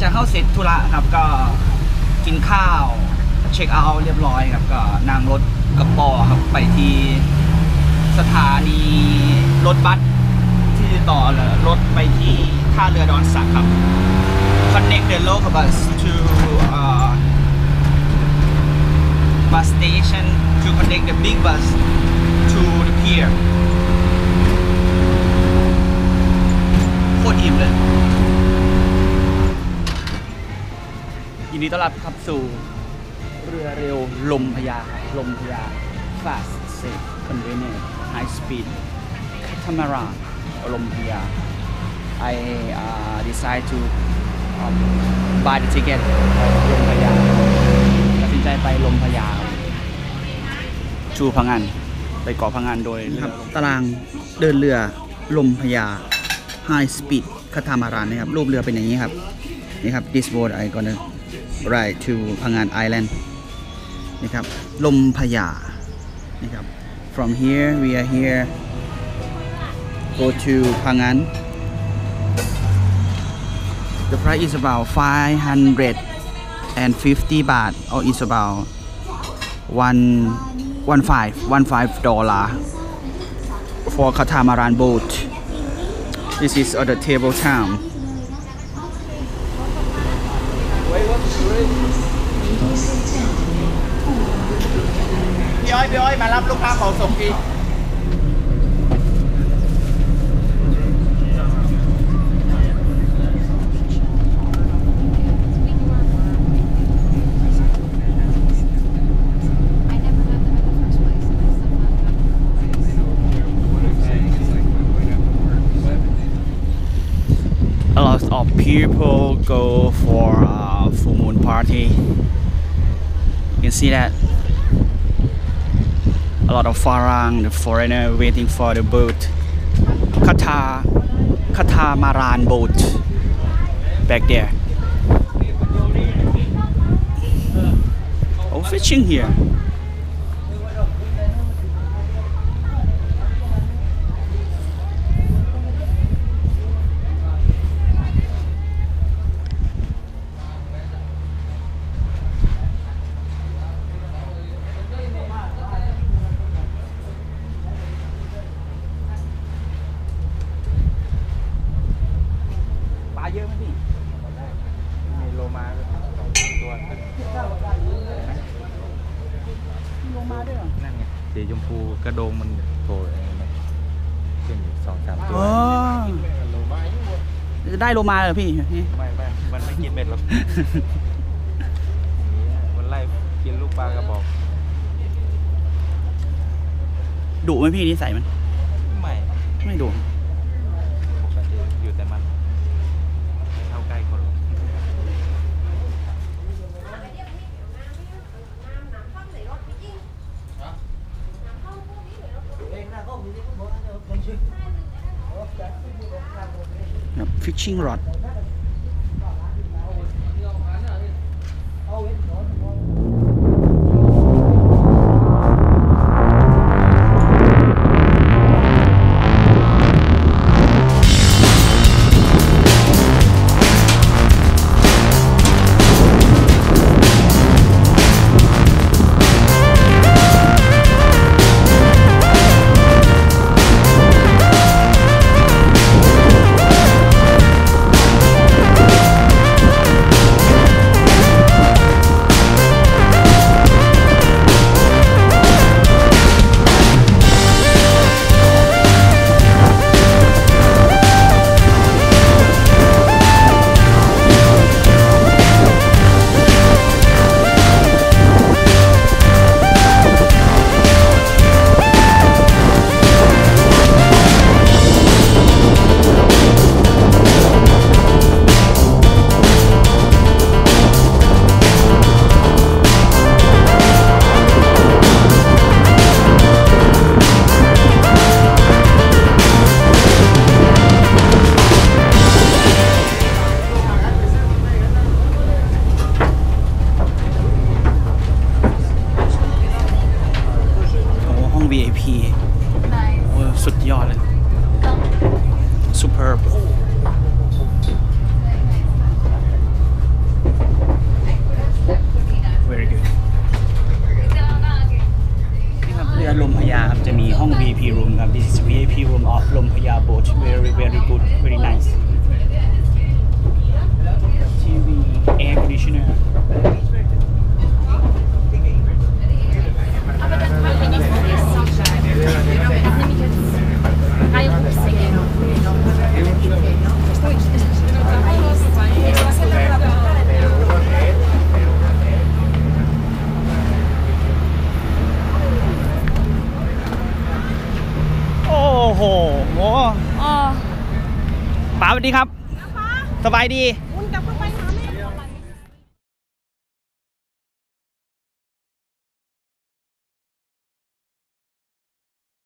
จากเข้าเสร็จธุระครับก็กินข้าวเช็คเอาท์เรียบร้อยครับก็นั่งรถกระป๋อครับไปที่สถานีรถบัสที่ต่อรถไปที่ท่าเรือดอนสักครับ connect the local bus to uh, bus station to connect the big bus to the pier โคตรอิ่มเลย ยินดีต้อนรับครับสู่เรือเร็วลมพยาครับลมพยา fast safe convenient high speed catamaran ลมพยา I uh, decide to um, buy the ticket ลมพยาตัดสินใจไปลมพยาชูพังงานไปเกาะพังงานโดยครับตารางเดินเรือลมพยา High Speed คาทามารันนะครับรูปเรือเป็นอย่างนี้ครับนี่ครับ this boat I gonna ride to พังงาน Island นี่ครับ ลมพยา นี่ครับ from here we are here go to พังงาน the price is about 550 baht or is about one one five one five dollar for catamaran boat this is on the table town พี่อ้อยพี่อ้อยมารับลูกค้าของส่งฟรี I never had them in the first place. a lot of people go for party. You can see that a lot of the foreigner, waiting for the boat. Kata, Katamaran boat back there. Oh, fishing here. Lô ma đấy à? นั่นไงสีชมพูกระโดงมันโผล่อย่าเงี้ยขึ้นอยู่สองสามตัว Ờ. จะได้โลมาเหรอพี่นี่ไม่ไม่มันไม่กินเม็ดหรอกมันไล่กินลูกปลากระบอกดุไหมพี่นิสัยมัน ไม่ไม่ดุปกติอยู่แต่มันไม่เข้าใกล้คน fishing rod จะลมพยาครับจะมีห้อง VIP room ครับ this is VIP room of ลมพยา boat very very good very nice TV air conditioner ป๋าสวัสดีครับ สบายดี คุณกลับเข้าไป